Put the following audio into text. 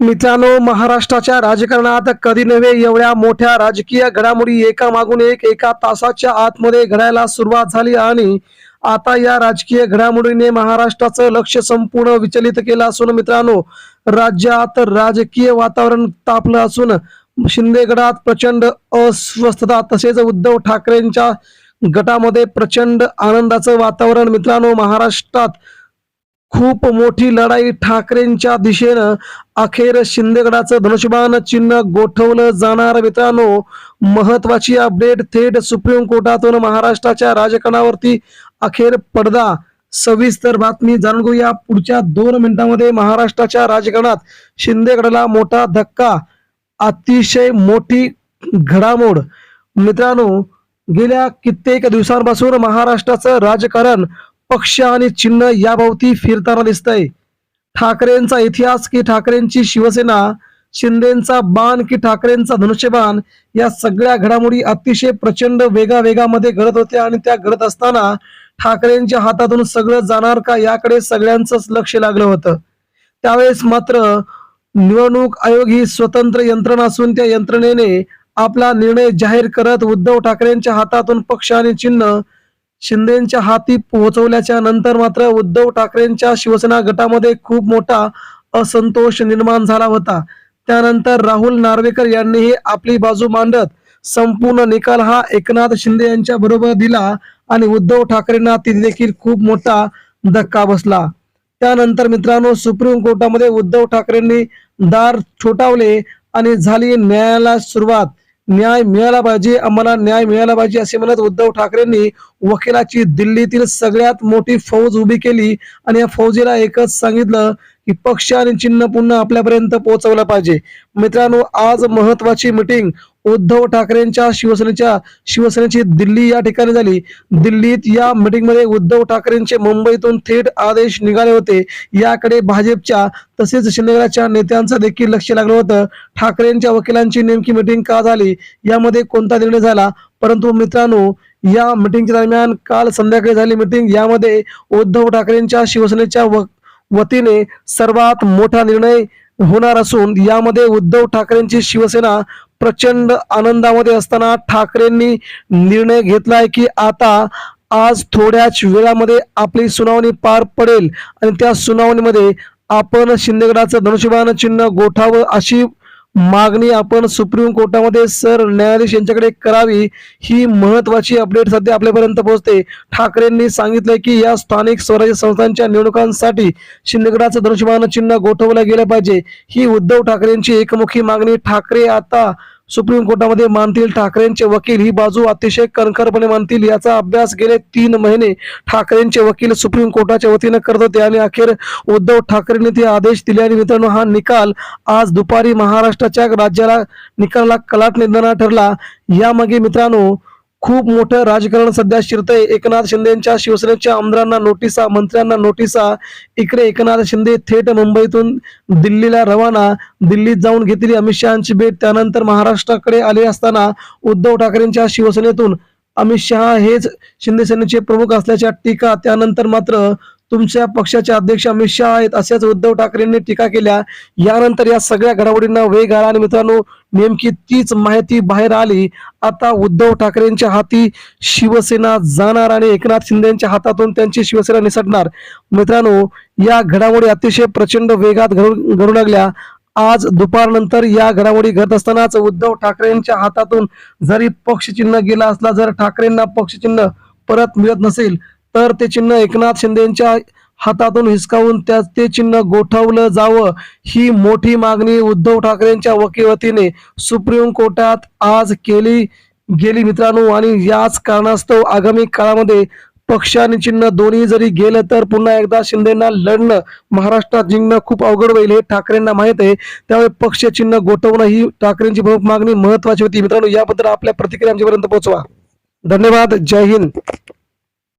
मित्रांनो महाराष्ट्राच्या राजकारणात कधी नव्हे एवढ्या मोठ्या राजकीय घडामोडी एका मागून एक एका तासाच्या आतमध्ये घडायला सुरुवात झाली आणि आता या राजकीय घडामोडीने महाराष्ट्राचं लक्ष संपूर्ण विचलित केलं असून मित्रांनो राज्यात राजकीय वातावरण तापलं असून शिंदेगडात प्रचंड अस्वस्थता तसेच उद्धव ठाकरेंच्या गटामध्ये प्रचंड आनंदाचं वातावरण मित्रांनो महाराष्ट्रात खूप मोठी लढाई ठाकरेंच्या दिशेनं अखेर शिंदेगडाचं धनुष्यबाण चिन्ह गोठवलं जाणार. मित्रांनो महत्वाची अपडेट थेट सुप्रीम कोर्टातून महाराष्ट्राच्या राजकारणावरती अखेर पडदा. सविस्तर बातमी जाणून घेऊया. पुढच्या दोन मिनिटांमध्ये महाराष्ट्राच्या राजकारणात शिंदेगडाला मोठा धक्का अतिशय मोठी घडामोड. मित्रांनो गेल्या कित्येक दिवसांपासून महाराष्ट्राचं राजकारण पक्ष आणि चिन्ह याभोवती फिरताना दिसतंय. ठाकरेंचा इतिहास की ठाकरेंची शिवसेना शिंदेचा बाण की ठाकरेंचा धनुष्यबाण या सगळ्या घडामोडी अतिशय प्रचंड वेगा वेगामध्ये घडत होत्या आणि त्या घडत असताना ठाकरेंच्या हातातून सगळं जाणार का याकडे सगळ्यांचंच लक्ष लागलं होतं. त्यावेळेस मात्र निवडणूक आयोग ही स्वतंत्र यंत्रणा असून त्या यंत्रणेने आपला निर्णय जाहीर करत उद्धव ठाकरेंच्या हातातून पक्ष आणि चिन्ह शिंदेच्या हाती पोहोचवल्याच्या नंतर मात्र उद्धव ठाकरेंच्या शिवसेना गटामध्ये खूप मोठा असंतोष निर्माण झाला होता. त्यानंतर राहुल नार्वेकर यांनीही आपली बाजू मांडत संपूर्ण निकाल हा एकनाथ शिंदे यांच्या बरोबर दिला आणि उद्धव ठाकरेंना तिथे देखील खूप मोठा धक्का बसला. त्यानंतर मित्रांनो सुप्रीम कोर्टामध्ये उद्धव ठाकरेंनी दार छोटावले आणि झाली न्यायाला सुरुवात. न्याय मिळाला पाहिजे आम्हाला न्याय मिळाला पाहिजे असे म्हणत उद्धव ठाकरेंनी वकिलाची दिल्लीतील सगळ्यात मोठी फौज उभी केली आणि या फौजीला एकच सांगितलं की पक्ष आणि चिन्ह पुन्हा आपल्यापर्यंत पोहोचवलं पाहिजे. मित्रांनो आज महत्वाची मिटिंग उद्धव ठाकरेंच्या शिवसेनेच्या शिवसेनेची दिल्ली या ठिकाणी झाली. दिल्लीत या मीटिंगमध्ये उद्धव ठाकरेंचे मुंबईतून थेट आदेश निघाले होते. याकडे भाजपच्या तसेच शिंदेगडाच्या नेत्यांचं देखील लक्ष लागलं होतं. ठाकरेंच्या वकिलांची नेमकी मीटिंग का झाली? यामध्ये कोणता निर्णय झाला? परंतु मित्रांनो या मीटिंगच्या दरम्यान काल संध्याकाळी झाली मीटिंग यामध्ये उद्धव ठाकरेंच्या शिवसेनेच्या व वतीने सर्वात मोठा निर्णय होणार असून यामध्ये उद्धव ठाकरेंची शिवसेना प्रचंड आनंदामध्ये असताना ठाकरेंनी निर्णय घेतलाय की आता आज थोड्याच वेळामध्ये आपली सुनावणी पार पडेल. आणि त्या सुनावणीमध्ये आपण शिंदेगडाचं धनुष्यबाण चिन्ह गोठावं अशी मागणी आपण सुप्रीम कोर्टामध्ये सर न्यायाधीश यांच्याकडे करावी ही महत्वाची अपडेट सध्या आपल्यापर्यंत पोहोचते. ठाकरेंनी सांगितलंय की या स्थानिक स्वराज्य संस्थांच्या निवडणुकांसाठी शिंदेगडाचं दृश्यमान चिन्ह गोठवलं गेलं पाहिजे. ही उद्धव ठाकरेंची एकमुखी मागणी. ठाकरे आता सुप्रीम कोर्टामध्ये मानतील ठाकरेंचे वकील ही बाजू अतिशय कणखरपणे मानतील याचा अभ्यास गेले तीन महिने ठाकरेंचे वकील सुप्रीम कोर्टाच्या वतीनं करत होते आणि अखेर उद्धव ठाकरेंनी ते आदेश दिले आणि मित्रांनो हा निकाल आज दुपारी महाराष्ट्राच्या राज्याला निकालाला कलाट निधना ठरला. यामागे मित्रांनो खूप मोठं राजकारण सध्या शिरतंय. एकनाथ शिंदेच्या शिवसेनेच्या आमदारांना नोटिसा मंत्र्यांना नोटिसा. इकडे एकनाथ शिंदे थेट मुंबईतून दिल्लीला रवाना. दिल्लीत जाऊन घेतली अमित शहाची भेट. त्यानंतर महाराष्ट्राकडे आले असताना उद्धव ठाकरेंच्या शिवसेनेतून अमित शहा हेच शिंदे सेनेचे प्रमुख असल्याच्या टीका. त्यानंतर मात्र तुमच्या पक्षाचे अध्यक्ष अमित शहा आहेत. अशाच उद्धव ठाकरेंनी टीका केल्या. यानंतर या सगळ्या घडामोडींना वेग आला आणि मित्रांनो नेमकी तीच माहिती बाहेर आली. आता उद्धव ठाकरेंच्या हाती शिवसेना जाणार आणि एकनाथ शिंदेच्या हातातून त्यांची शिवसेना निसटणार. मित्रांनो या घडामोडी अतिशय प्रचंड वेगात घडू घडू लागल्या. आज दुपारनंतर या घडामोडी घडत असतानाच उद्धव ठाकरेंच्या हातातून जरी पक्षचिन्ह गेला असला जर ठाकरेंना पक्षचिन्ह परत मिळत नसेल तर ते चिन्ह एकनाथ शिंदेच्या हातातून हिसकावून त्या ते चिन्ह गोठवलं जावं ही मोठी मागणी उद्धव ठाकरेंच्या वकीवतीने सुप्रीम कोर्टात आज केली गेली मित्रांनो. आणि याच कारणास्तव आगामी काळामध्ये पक्ष आणि चिन्ह दोन्ही जरी गेलं तर पुन्हा एकदा शिंदेना लढणं महाराष्ट्रात जिंकणं खूप अवघड होईल हे ठाकरेंना माहीत आहे. त्यामुळे पक्ष चिन्ह गोठवणं ही ठाकरेंची प्रमुख मागणी महत्वाची होती. मित्रांनो याबद्दल आपल्या प्रतिक्रिया आमच्यापर्यंत पोहोचवा. धन्यवाद. जय हिंद.